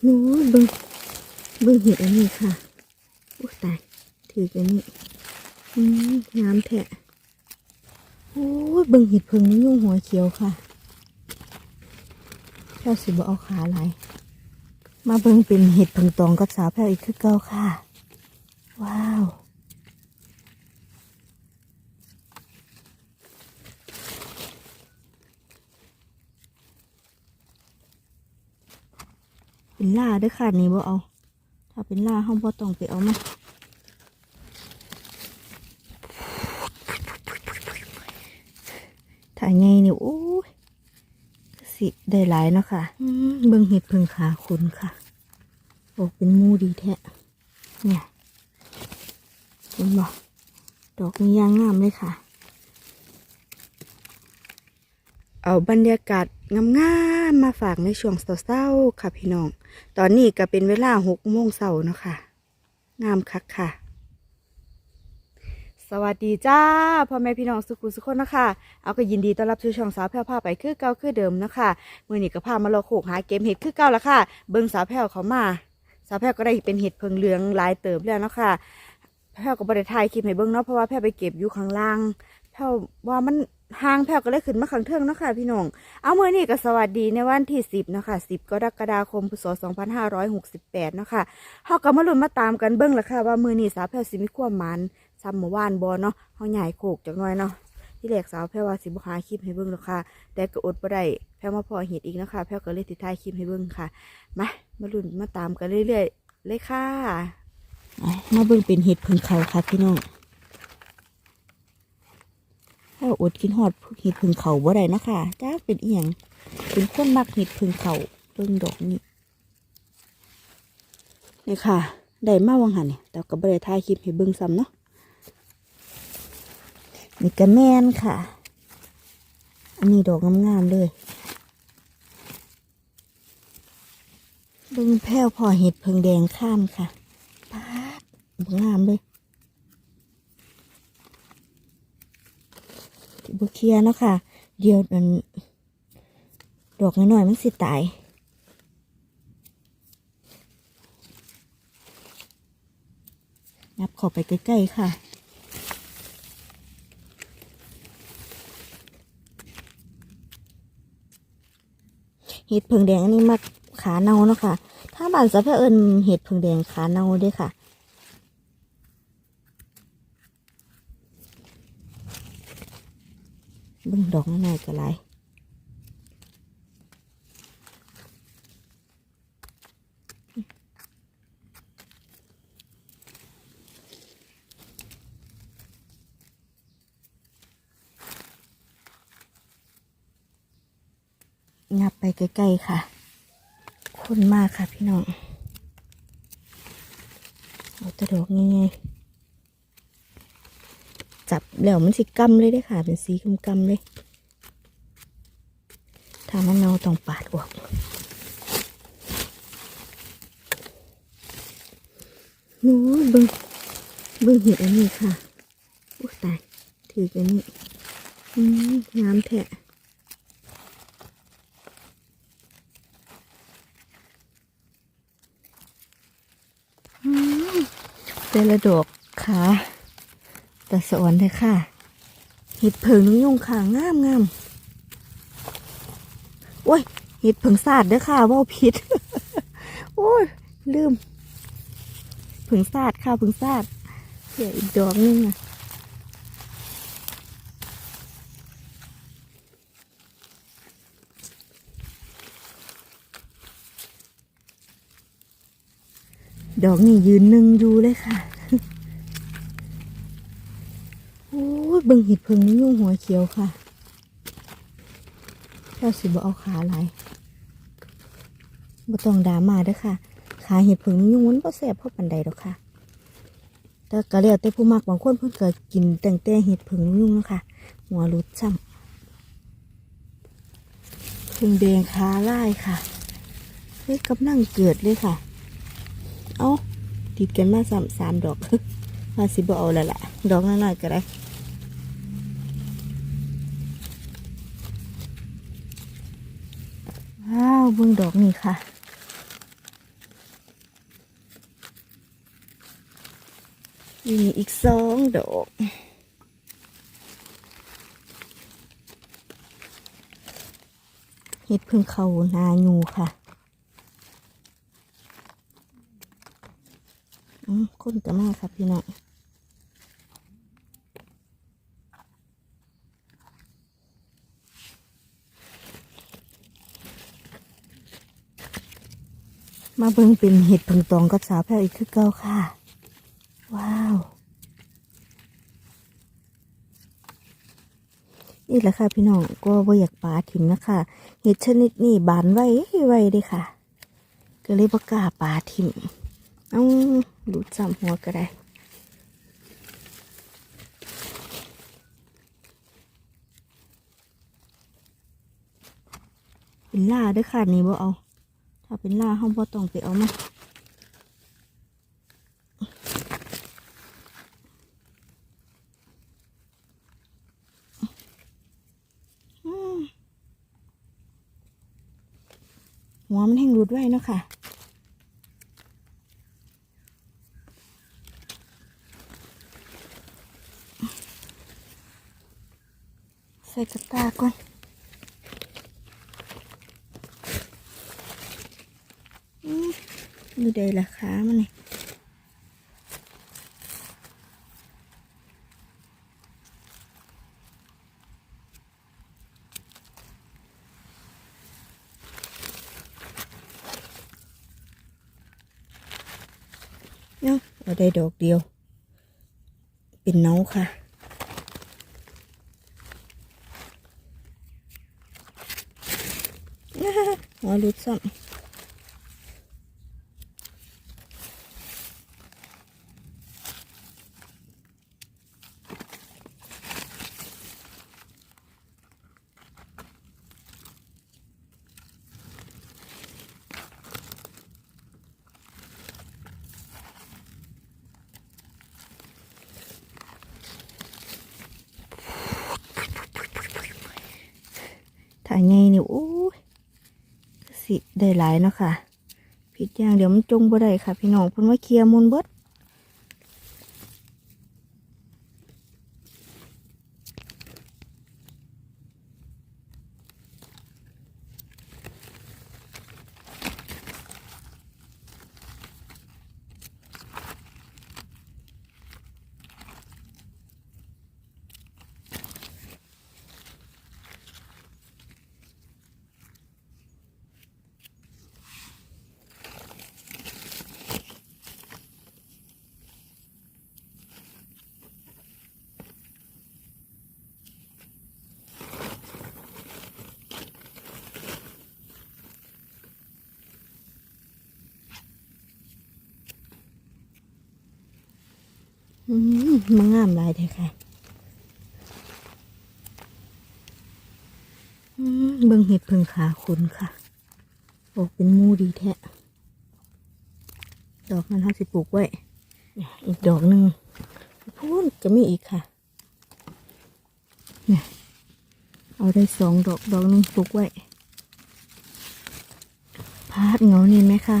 โอ้ยเบิ้งเบิ้งเห็ดอันนี้ค่ะโอ้ตายถือกันนี่อืมงามแทะโอ้ยเบิ้งเห็ดเพิงนี่ยุ่งหัวเขียวค่ะแพ้วสิบเอาขาหลายมาเบิ้งเป็นเห็ดเพิงตองกับสาวแพ้วอีกคือเก่าค่ะ ว้าว เป็นล่าด้วยค่ะนี่บ่เอา ถ้าเป็นล่าห้องบ่ต้องไปเอามาถ้าไงนี่โอ้ยสิได้หลายเนาะค่ะเบิ่งเห็ดเพิ่งขาคุณค่ะออกเป็นมูดีแท้เนี่ยเห็นบ่ดอกนี้ยางงามเลยค่ะ เอาบรรยากาศงามๆมาฝากในช่วงเศร้าๆค่ะพี่น้อง ตอนนี้ก็เป็นเวลาหกโมงเช้าเนาะค่ะ งามคักค่ะ สวัสดีจ้าพ่อแม่พี่น้องสุขุสุขคนนะคะเอาก็ยินดีต้อนรับสู่ช่องสาวแพร่วพาไปคือเก่าคือเดิมนะคะมื่อนี้ก็พามาเลาะโขกหาเกมเห็ดคือเก่าล้วค่ะ เบิ้งสาวแพร่วเขามา สาวแพร่วก็ได้เป็นเห็ดเพิงเหลืองลายเติบแล้วเนาะค่ะแพร่วก็บริถ่ายคลิปให้เบิ้งเนาะเพราะว่าแพร่วไปเก็บอยู่ข้างล่างแพร่วว่ามัน ห่างแพร่วก็เลยขึ้นมาข้างเทิงเนาะค่ะพี่น้อง เอาเมื่อนี้ก็สวัสดีในวันที่ 10นาะค่ะ10กรกฎาคมพศ2568เนาะค่ะเฮาก็มาลุ้นมาตามกันเบิ่งละค่ะว่ามื้อนี้สาวแพรวสิมีความมานซ้ำเมื่อวานบ่เนาะเฮาใหญ่โขกจักหน่อยเนาะที่แรกสาวแพรวว่าสิบ่หาคลิปให้เบิ่งหรอกค่ะ แต่ก็อดบ่ได้แพรวมาพอเห็ดอีกนะคะแพรวก็เลยติดท้ายคลิปให้เบิ่งค่ะ มา มาลุ้นมาตามกันเรื่อยๆ เลยค่ะ มาเบิ่งเป็นเห็ดพิ่งเขาค่ะพี่น้อง ถ้า อดกินหอดเห็ดพึ่งเขาบ่ได้นะคะจ้าเป็นเอียงเป็นคนมักเห็ดพึ่งเขาเบิ่งดอกนี่นี่ค่ะได้มาวังหันเนี่ยแต่ก็บ่ได้ถ่ายคลิปให้เบิ่งซ้ำเนาะนี่ก็แมนค่ะ อันนี้ดอกงามๆเลยเบิ่งแพ้วพอเห็ดเพิงแดงข้ามค่ะปาดงามเลย บุเคลียเนาะค่ะ เดี๋ยวมันดอกน้อยๆมันสิตายนับข้าไปใกล้ๆค่ะเห็ดเพิงแดงอันนี้มักขาเน่าเนาะค่ะ ถ้าบ้านสะเพอเอิญเห็ดเพิงแดงขาเน่าเด้วยค่ะ เบิ่ งดอกน้อยก็หลายงับไปใกล้ๆค่ะคนมากค่ะพี่น้อง เอาตะดอกง่ายๆ แล้วมันสิกำเลยได้ค่ะ เป็นสีกำๆเลยถ้ามันเนาต้องปาดออกโอ้เบิ่งเบิ่งเห็ดอันนี้ค่ะโอ้ตายถือกันนี่อืมงามแท้อืมแต่ละดอกขา แต่สวนเลยค่ะเห็ดเผิงนุ่งยุงค่ะงามงามโอ้ยเห็ดเผิงสาดเด้อค่ะว่าผิดโอ้ยลืมเผิงสาดค่ะเผิงสาดเสียอีกดอกนึงอะดอกนี่ยืนหนึ่งอยู่เลยค่ะ โอ้ ยเบิ่งเห็ดเพิงนี่ยุ่งหัวเขียวค่ะเจ้าสิบ่เอาขาหลบ่ต้องดามาเด้อค่ะ ขาเห็ดเพิงนี่ยุ่งมันบ่แซ่บเพราะปันใดดอกค่ะ แต่ก็แล้วแต่ผู้มักบางคนเพิ่นก็กินแต่งแต่เห็ดเพิงนี่ยุ่งนะค่ะหัวรุดซ้ำเพิงแดงขาลายค่ะเฮ้ยกำลังเกิดเลยค่ะ เอาติดกันมาสามสามดอกว่าสิบ่เอาแล้วล่ะ ดอกน้อยๆก็ได้ เบิ่งดอกนี่ค่ะ มีอีกสองดอกเห็ดพึ่งเขานายูค่ะอืมคนจะมากค่ะพี่น้อง มาเบิ่งเป็นเห็ดผึ่งตองกับสาวแพรวอีกคือเก่าค่ะ ว้าว นี่แหละค่ะพี่น้องก็บ่อยากปาถิ่มนะคะเห็ดชนิดนี้บานไว้ไว้เลยค่ะ ก็เลยบ่กล้าปาถิ่มเอาดูดซ้ำหัวก็ได้เป็นล่าด้วยค่ะนี่บ่เอา ถ้าเป็นล่าห้องบ่ต้องไปเอามาอืมหัวมันแห้งรูดไว้เนาะค่ะใส่กระตาก่อน อืม อยู่ใดล่ะขามันนี่เนาะเร ได้ดอกเดียวเป็นเนาค่ะหัวรุดซ้ำถ่ายไงนี่โอ้ยสิได้หลายเนาะค่ะผิดอย่างเดี๋ยวมันจงบ่ได้ค่ะ พี่น้องเพิ่นว่าเคลียร์มูลเบิด มันงามหลายเลยค่ะเบิ่งเห็ดเพิ่งขาคุณค่ะ ออกเป็นมูดีแท้ดอกนั้นเขาสิปลูกไว้นี่อีกดอกหนึ่งพูนจะมีอีกค่ะเนี่ยเอาได้สองดอกดอกนึงปลูกไว้พาดเงานี่ไหมค่ะ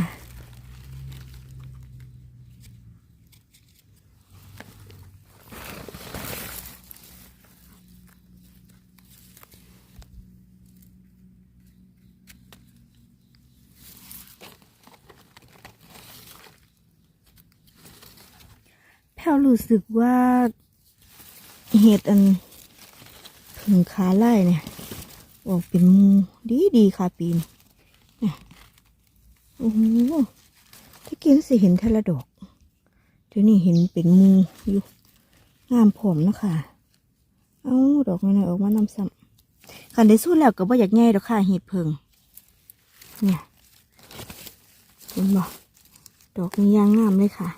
แพลวรู้สึกว่าเห็ดอันผึ่งขาไล่เนี่ยออกเป็นมูดีดีค่ะปีนนี่โอ้โหที่กินสิเห็นเทละดอกเดี๋ยวนี้เห็นเป็นมูอยู่งามผมเนาะคะเอาดอกน้อยๆออกมานำซ้ำคันได้สู้แล้วก็บ่อยากแง่ดอกค่ะเห็ดเพิงเนี่ยเห็นบ่ดอกนี้ยางงามเลยค่ะ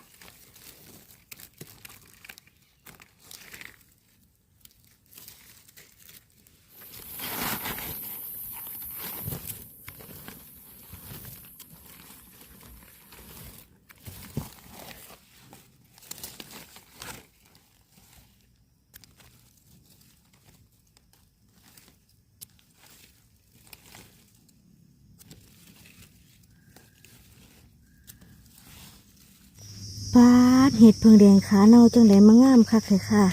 ปา ดเห็ดเพิงแดงขาเน่าจังไดมางามคักเลยค่ะ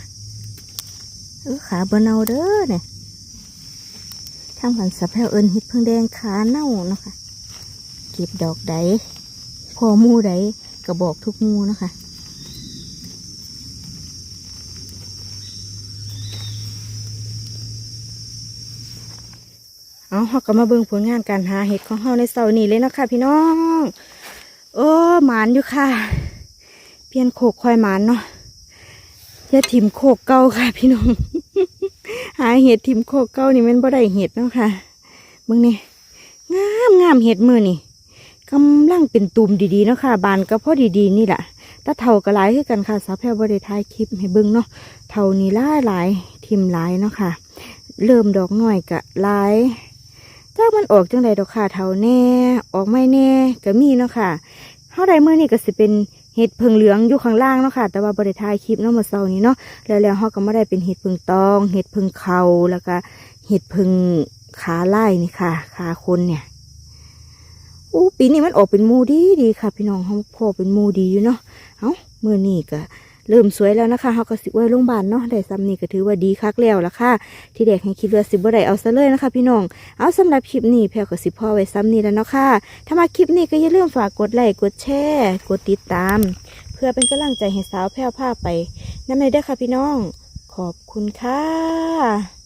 เออขาบ่เน่าเด้อเนี่ยทางผันสะแพรวเอินเห็ดเพิงแดงขาเน่าเนาะค่ะเก็บดอกใดพอมูใดก็บอกทุกมูเนาะคะเอาเราก็มาเบิ่งผลงานการหาเห็ดของเราในเสาร์นี้เลยนะคะพี่น้อง โอ้หมานอยู่ค่ะ ลี่ยนโขกควายหมานเนาะอย่าถิ่มโขกเก่าค่ะ พี่น้อง หาเห็ดถิ่มโขกเก่านี่มันบ่ได้เห็ดเนาะค่ะเบิ่งนี่งามงามเห็ดมือนี่กำลังเป็นตุ่มดีๆเนาะค่ะ บานก็พอดีๆนี่แหละถ้าเท่าก็หลายคือกันค่ะสาวแพรวบ่ได้ายคลิปให้เบิ่งเนาะเท่านี้หลายหลายๆทิมหลายเนาะค่ะ เริ่มดอกหน่อยกะหลายถ้ามันออกจังใดดอกค่ะเท่าแน่ ออกไม่แน่ก็มีเนาะค่ะเฮาได้มื้อนี้ก็สิเป็น เห็ดเพิงเหลืองอยู่ข้างล่างเนาะค่ะ แต่ว่าบริทายคลิปเนาะมาเซานี้เนาะแล้วแล้วเขาก็ไม่ได้เป็นเห็ดเพิงตอง เห็ดเพิงเขาแล้วก็เห็ดเพิงขาไล่นี่ค่ะขาคนเนี่ยอู้ปีนี้มันออกเป็นมูดีดีค่ะ พี่น้องเขาพอเป็นมูดีอยู่เนาะเอ้ามื้อนี้ก็ เริ่มสวยแล้วนะคะเฮาก็สิไว้โรงพยาบาลเนาะได้ซ้ำนี่ก็ถือว่าดีคักแล้วละค่ะ ที่เด็กให้คิดว่าสิบ่ได้เอาซะเลยนะคะ พี่น้อง เอาสำหรับคลิปนี้แพรก็สิพ่อไว้ซ้ำนี่แล้วเนาะค่ะ ถ้ามาคลิปนี้ก็อย่าลืมฝากกดไลค์กดแชร์กดติดตาม เพื่อเป็นกำลังใจให้สาวแพลวพาไปนั่นเลยเด้อค่ะพี่น้อง ขอบคุณค่ะ